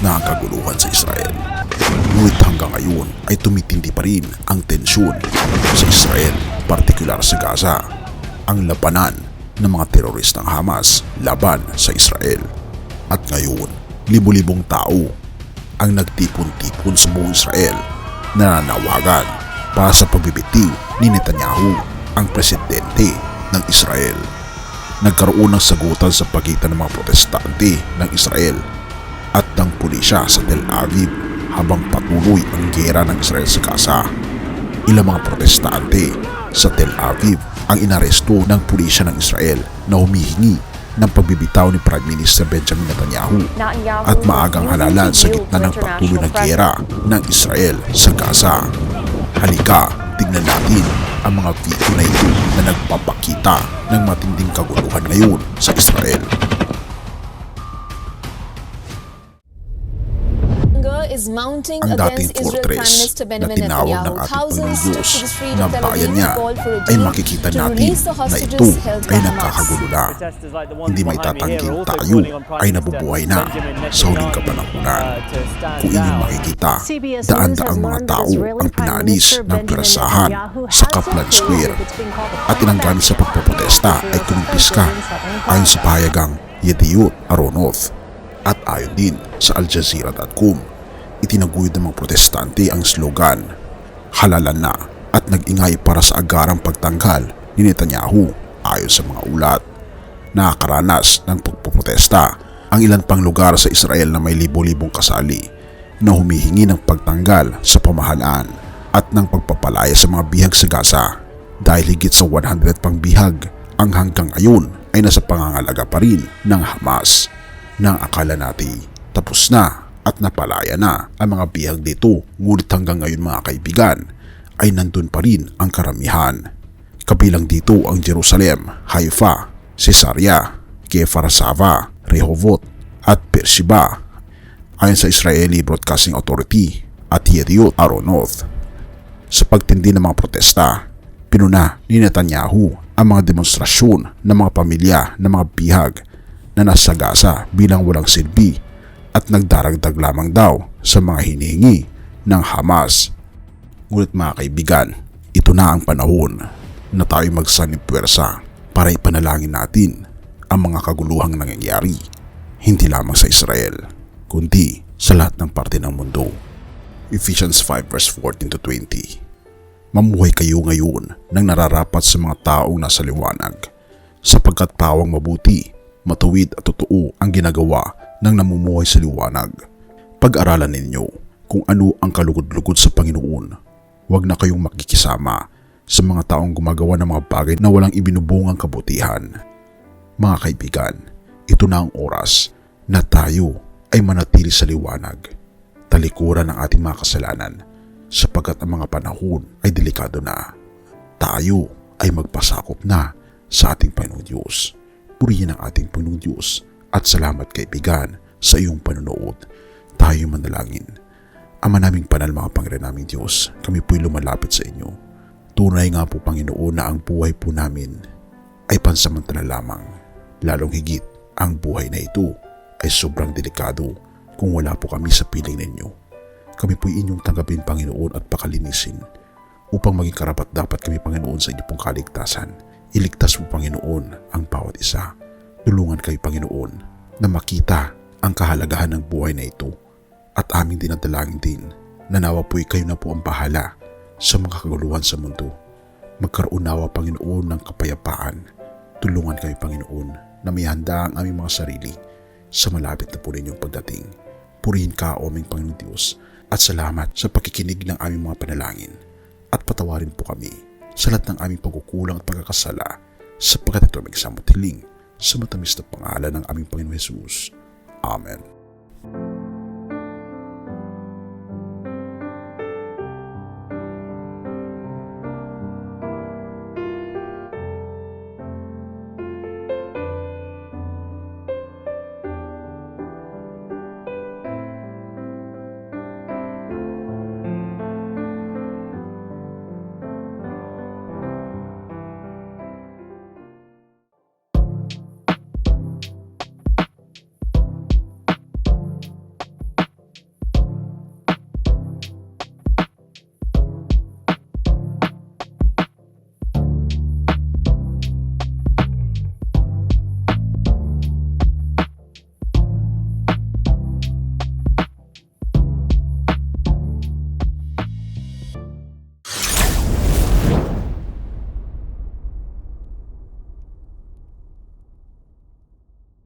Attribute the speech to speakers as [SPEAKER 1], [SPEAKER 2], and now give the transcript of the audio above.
[SPEAKER 1] na ang kaguluhan sa Israel. Ngunit hanggang ngayon ay tumitindi pa rin ang tensyon sa Israel, partikular sa Gaza, ang labanan ng mga terorist ng Hamas laban sa Israel. At ngayon, libu-libong tao ang nagtipon-tipon sa buong Israel na nanawagan para sa pagbibitiw ni Netanyahu ang presidente ng Israel. Nagkaroon ng sagutan sa pagitan ng mga protestante ng Israel at ng pulisya sa Tel Aviv habang patuloy ang gera ng Israel sa Gaza. Ilang mga protestante sa Tel Aviv ang inaresto ng pulisya ng Israel na humihingi ng pagbibitaw ni Prime Minister Benjamin Netanyahu at maagang halalan sa gitna ng patuloy na gera ng Israel sa Gaza. Halika, tignan natin ang mga video na ito na nagpapakita ng matinding kaguluhan ngayon sa Israel. Ang dating fortress
[SPEAKER 2] Minister
[SPEAKER 1] na
[SPEAKER 2] Benjamin
[SPEAKER 1] tinawag ng
[SPEAKER 2] Netanyahu.
[SPEAKER 1] ating Panginoon
[SPEAKER 2] to the street
[SPEAKER 1] na
[SPEAKER 2] of Tel
[SPEAKER 1] bayan
[SPEAKER 2] Aviv
[SPEAKER 1] niya
[SPEAKER 2] called for a
[SPEAKER 1] ay makikita natin na ito ay nagkakagulo na. Hindi may tatangging tayo ay nabubuhay na sa huling kapanahunan. Kung inyong makikita, daan-daang mga tao ang pinalis ng pirasahan sa Kaplan Square at ilang gamit sa pagpoprotesta ay kumimpiska ayon sa pahayagang Yediot Aronoth at ayon din sa Al Jazeera.com itinaguyod ng mga protestante ang slogan halalan na at nag-ingay para sa agarang pagtanggal ni Netanyahu ayon sa mga ulat. Nakakaranas ng pagpoprotesta ang ilan pang lugar sa Israel na may libo-libong kasali na humihingi ng pagtanggal sa pamahalaan at ng pagpapalaya sa mga bihag sa Gaza dahil higit sa 100 pang bihag ang hanggang ngayon ay nasa pangangalaga pa rin ng Hamas nang akala natin tapos na at napalaya na ang mga bihag dito ngunit hanggang ngayon mga kaibigan ay nandun pa rin ang karamihan. Kabilang dito ang Jerusalem, Haifa, Caesarea, Kefar Sava, Rehovot at Beersheba ayon sa Israeli Broadcasting Authority at Yediot Aronoth. Sa pagtindi ng mga protesta, pinuna ni Netanyahu ang mga demonstrasyon ng mga pamilya ng mga bihag na nasa Gaza bilang walang silbi at nagdaragdag lamang daw sa mga hinihingi ng Hamas. Ngunit mga kaibigan, ito na ang panahon na tayo magsanib puwersa para ipanalangin natin ang mga kaguluhang nangyayari hindi lamang sa Israel kundi sa lahat ng parte ng mundo. Ephesians 5 verse 14 to 20 Mamuhay kayo ngayon nang nararapat sa mga taong nasa liwanag sapagkat pawang mabuti, matuwid at totoo ang ginagawa ng namumuhay sa liwanag. Pag-aralan ninyo kung ano ang kalugod-lugod sa Panginoon. Huwag na kayong makikisama sa mga taong gumagawa ng mga bagay na walang ibinubungang kabutihan. Mga kaibigan, ito na ang oras na tayo ay manatili sa liwanag, talikuran ng ating mga kasalanan sapagkat ang mga panahon ay delikado na. Tayo ay magpasakop na sa ating Panginoon Diyos. Purihin ang ating Panginoon Diyos at salamat kaibigan sa iyong panonood. Tayo manalangin. Ama naming panal mga Panginoon naming Diyos, kami po'y lumalapit sa inyo. Tunay nga po Panginoon na ang buhay po namin ay pansamantala lamang. Lalong higit, ang buhay na ito ay sobrang delikado kung wala po kami sa piling ninyo. Kami po'y inyong tanggapin Panginoon at pakalinisin upang maging karapat dapat kami Panginoon sa inyong kaligtasan. Iligtas mo Panginoon ang bawat isa. Tulungan kayo Panginoon na makita ang kahalagahan ng buhay na ito at aming dinadalangin din na nawa po'y kayo na po ang bahala sa mga kaguluhan sa mundo. Magkaroon nawa Panginoon ng kapayapaan. Tulungan kayo Panginoon na may handa ang aming mga sarili sa malapit na po ninyong pagdating. Purihin ka o aming Panginoon Diyos at salamat sa pakikinig ng aming mga panalangin at patawarin po kami sa lahat ng aming pagkukulang at pagkakasala sapagkat ito ang may kasamot hiling sa matamis na pangalan ng aming Panginoon Jesus. Amen.